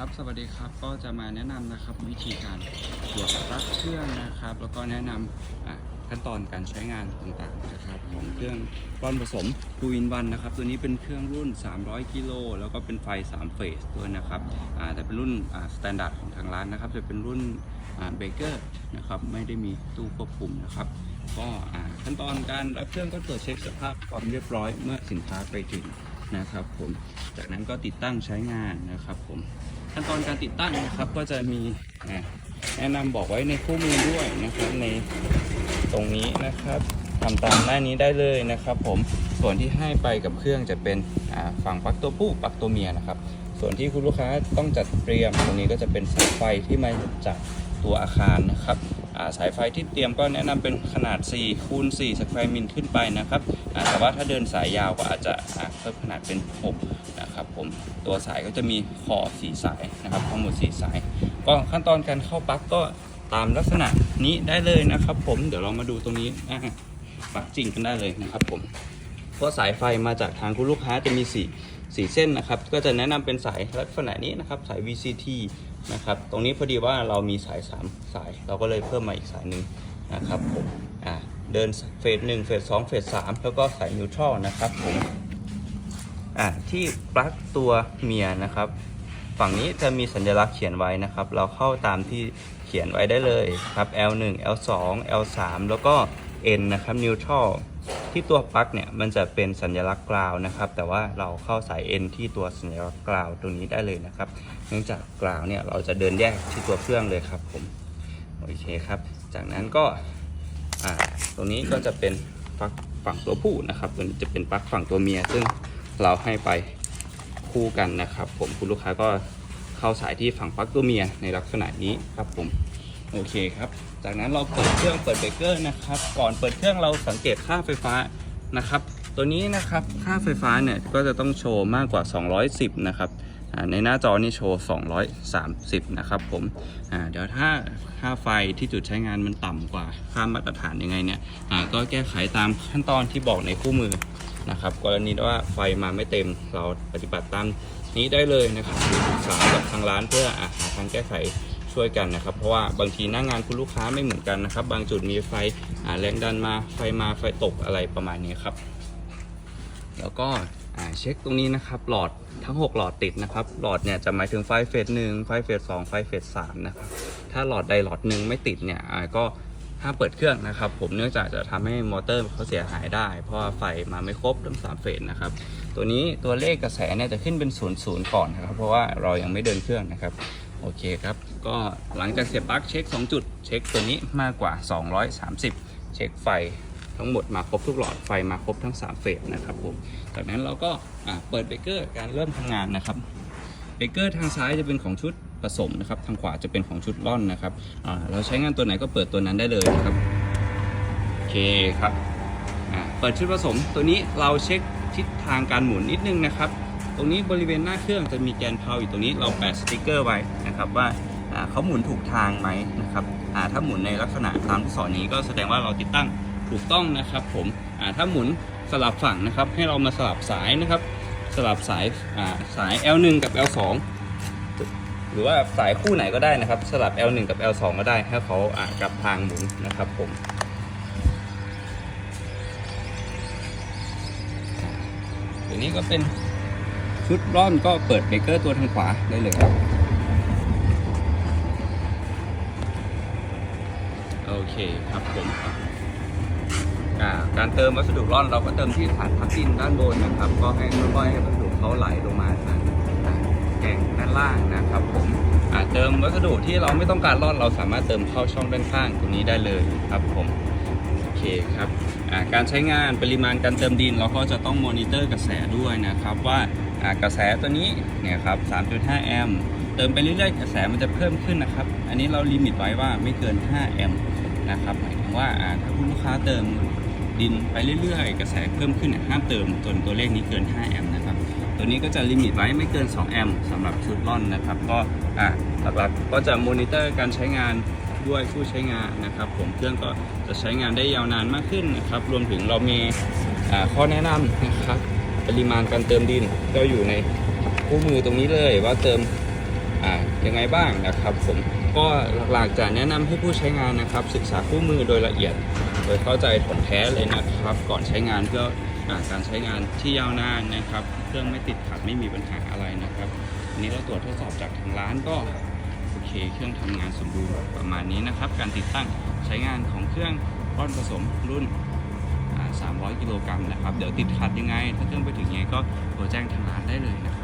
ครับสวัสดีครับก็จะมาแนะนำนะครับวิธีการเสียบปลั๊กเครื่องนะครับ แล้วก็แนะนำขั้นตอนการใช้งานต่างๆนะครับของเครื่องร่อนผสม2 in 1นวันนะครับตัวนี้เป็นเครื่องรุ่น 300 กิโลแล้วก็เป็นไฟ 3 เฟสด้วยนะครับแต่เป็นรุ่นอ่าสแตนดาร์ดของทางร้านนะครับจะเป็นรุ่นเบเกอร์นะครับไม่ได้มีตู้ควบคุมนะครับก็ขั้นตอนการรับเครื่องก็ตรวจเช็คสภาพความเรียบร้อยเมื่อสินค้าไปถึงนะครับผม จากนั้นก็ติดตั้งใช้งานนะครับผม ขั้นตอนการติดตั้งนะครับก็จะมีแนะนำบอกไว้ในคู่มือด้วยนะครับในตรงนี้นะครับทำตามหน้านี้ได้เลยนะครับผมส่วนที่ให้ไปกับเครื่องจะเป็นฝั่งปลั๊กตัวผู้ปลั๊กตัวเมียนะครับ ส่วนที่คุณลูกค้าต้องจัดเตรียมตรงนี้ก็จะเป็นสายไฟที่มาจากตัวอาคารนะครับ สายไฟที่เตรียมก็แนะนำเป็นขนาด4คูณ4สแควร์มิลขึ้นไปนะครับแต่ว่าถ้าเดินสายยาวก็อาจจะเพิ่มขนาดเป็น6นะครับผมตัวสายก็จะมีขอสีสายนะครับทั้งหมดสีสาย ก็ขั้นตอนการเข้าปลั๊กก็ตามลักษณะนี้ได้เลยนะครับผมเดี๋ยวเรามาดูตรงนี้ปลั๊กจริงกันได้เลยนะครับผมเพราะสายไฟมาจากทางคุณลูกค้าจะมีสี สีเส้นนะครับ ก็จะแนะนำเป็นสายลักษณะนี้นะครับ สาย VCT นะครับ ตรงนี้พอดีว่าเรามีสาย 3 สาย เราก็เลยเพิ่มมาอีกสายหนึ่งนะครับผมอ่าเดินเฟสหนึ่งเฟสสองเฟสสามแล้วก็สายนิวทรัลนะครับผมอ่าที่ปลั๊กตัวเมียนะครับ ฝั่งนี้จะมีสัญลักษณ์เขียนไว้นะครับ เราเข้าตามที่เขียนไว้ได้เลยครับ L1 L2 L3 แล้วก็ N นะครับ neutral ที่ตัวปลั๊กเนี่ยมันจะเป็นสัญลักษณ์กราวนะครับ แต่ว่าเราเข้าสาย N ที่ตัวสัญลักษณ์กราวตรงนี้ได้เลยนะครับ เนื่องจากกราวเนี่ยเราจะเดินแยกที่ตัวเครื่องเลยครับผมโอเคครับ จากนั้นก็ตรงนี้ก็จะเป็นปลั๊กฝั่งตัวผู้นะครับตัวนี้จะเป็นปลั๊กฝั่งตัวเมีย ซึ่งเราให้ไปคู่กันนะครับ ผมคุณลูกค้าก็เข้าสายที่ฝั่งปลั๊กตัวเมียในลักษณะนี้ครับผม โอเคครับ จากนั้นเราเปิดเครื่องเปิดเบรกเกอร์นะครับ ก่อนเปิดเครื่องเราสังเกตค่าไฟฟ้านะครับ ตัวนี้นะครับค่าไฟฟ้าเนี่ยก็จะต้องโชว์มากกว่า 210 นะครับในหน้าจอนี่โชว์ 230 นะครับผมเดี๋ยวถ้าค่าไฟที่จุดใช้งานมันต่ำกว่าค่ามาตรฐานยังไงเนี่ยก็แก้ไขตามขั้นตอนที่บอกในคู่มือนะครับ กรณีว่าไฟมาไม่เต็มเราปฏิบัติตามนี้ได้เลยนะครับหรือปรึกษากับทางร้านเพื่อหาทางแก้ไข ช่วยกันนะครับ เพราะว่าบางทีหน้างงานคุณลูกค้าไม่เหมือนกันนะครับ บางจุดมีไฟแรงดันมาไฟมาไฟตกอะไรประมาณนี้ครับ แล้วก็เช็คตรงนี้นะครับ หลอดทั้ง 6 หลอดติดนะครับ หลอดเนี่ยจะหมายถึงไฟเฟสหนึ่งไฟเฟสสองไฟเฟสสามนะครับ ถ้าหลอดใดหลอดหนึ่งไม่ติดเนี่ยก็ห้ามเปิดเครื่องนะครับ ผมเนื่องจากจะทำให้มอเตอร์เขาเสียหายได้ เพราะว่าไฟมาไม่ครบทั้งสามเฟสนะครับ ตัวนี้ตัวเลขกระแสเนี่ยจะขึ้นเป็น0ูนย์ก่อนนะครับ เพราะว่าเรายังไม่เดินเครื่องนะครับ โอเคครับ ก็หลังจากเสียบปลั๊กเช็ค 2 จุด เช็คตัวนี้มากกว่า 230 เช็คไฟทั้งหมดมาครบทุกหลอดไฟมาครบทั้ง 3 เฟสนะครับผม จากนั้นเราก็เปิดเบรกเกอร์การเริ่มทำงานนะครับ เบรกเกอร์ทางซ้ายจะเป็นของชุดผสมนะครับ ทางขวาจะเป็นของชุดร่อนนะครับ เราใช้งานตัวไหนก็เปิดตัวนั้นได้เลยนะครับ โอเคครับ เปิดชุดผสมตัวนี้เราเช็คทิศทางการหมุนนิดนึงนะครับ ตรงนี้บริเวณหน้าเครื่องจะมีแกนเพาอยู่ตรงนี้เราแปะสติกเกอร์ไว้นะครับว่าเขาหมุนถูกทางไหมนะครับถ้าหมุนในลักษณะตามที่สอนนี้ก็แสดงว่าเราติดตั้งถูกต้องนะครับผมถ้าหมุนสลับฝั่งนะครับ ให้เรามาสลับสายนะครับ สลับสายาสาย L1 กับ L2 หรือว่าสายคู่ไหนก็ได้นะครับ สลับ L1 กับ L2 ก็ได้ให้เขาากลับทางหมุนนะครับผมตัวนี้ก็เป็น ชุดร่อนก็เปิดเบรกเกอร์ตัวทางขวาได้เลยครับ โอเคครับผมการเติมวัสดุร่อนเราก็เติมที่ฐานพักดินด้านบนนะครับ ก็ให้ค่อยๆให้วัสดุเขาไหลลงมาทางแกงด้านล่างนะครับผมเติมวัสดุที่เราไม่ต้องการร่อนเราสามารถเติมเข้าช่องด้านข้างตรงนี้ได้เลยครับผม คครับการใช้งานปริมาณการเติมดินเราก็จะต้องมอนิเตอร์กระแสด้วยนะครับว่ากระแสตัวนี้เนี่ยครับ 3.5 แอมป์เติมไปเรื่อยๆ กระแสมันจะเพิ่มขึ้นนะครับ อันนี้เราลิมิตไว้ว่าไม่เกิน 5 แอมป์นะครับหมายถึงว่าถ้าคุณลูกค้าเติมดินไปเรื่อยๆ กระแสเพิ่มขึ้นห้ามเติมจนตัวเลขนี้เกิน 5 แอมป์นะครับ ตัวนี้ก็จะลิมิตไว้ไม่เกิน 2 แอมป์สำหรับชุดร่อนนะครับ ก็หลักๆก็จะมอนิเตอร์การใช้งาน ด้วยผู้ใช้งานนะครับ ผมเครื่องก็จะใช้งานได้ยาวนานมากขึ้นนะครับ รวมถึงเรามีข้อแนะนำนะครับ ปริมาณการเติมดินก็อยู่ในคู่มือตรงนี้เลยว่าเติมอ่ายังไงบ้างนะครับผมก็หลักๆจะแนะนำให้ผู้ใช้งานนะครับ ศึกษาคู่มือโดยละเอียด โดยเข้าใจของแท้เลยนะครับ ก่อนใช้งานเพื่ออการใช้งานที่ยาวนานนะครับ เครื่องไม่ติดขัดไม่มีปัญหาอะไรนะครับอันนี้เราตรวจทดสอบจากทางร้านก็ เคเครื่องทำงานสมบูรณ์ประมาณนี้นะครับ การติดตั้งใช้งานของเครื่องร่อนผสมรุ่น 300 กิโลกรัมนะครับ เดี๋ยวติดขัดยังไง ถ้าเครื่องไปถึงยังไงก็โทรแจ้งทางร้านได้เลยนะครับ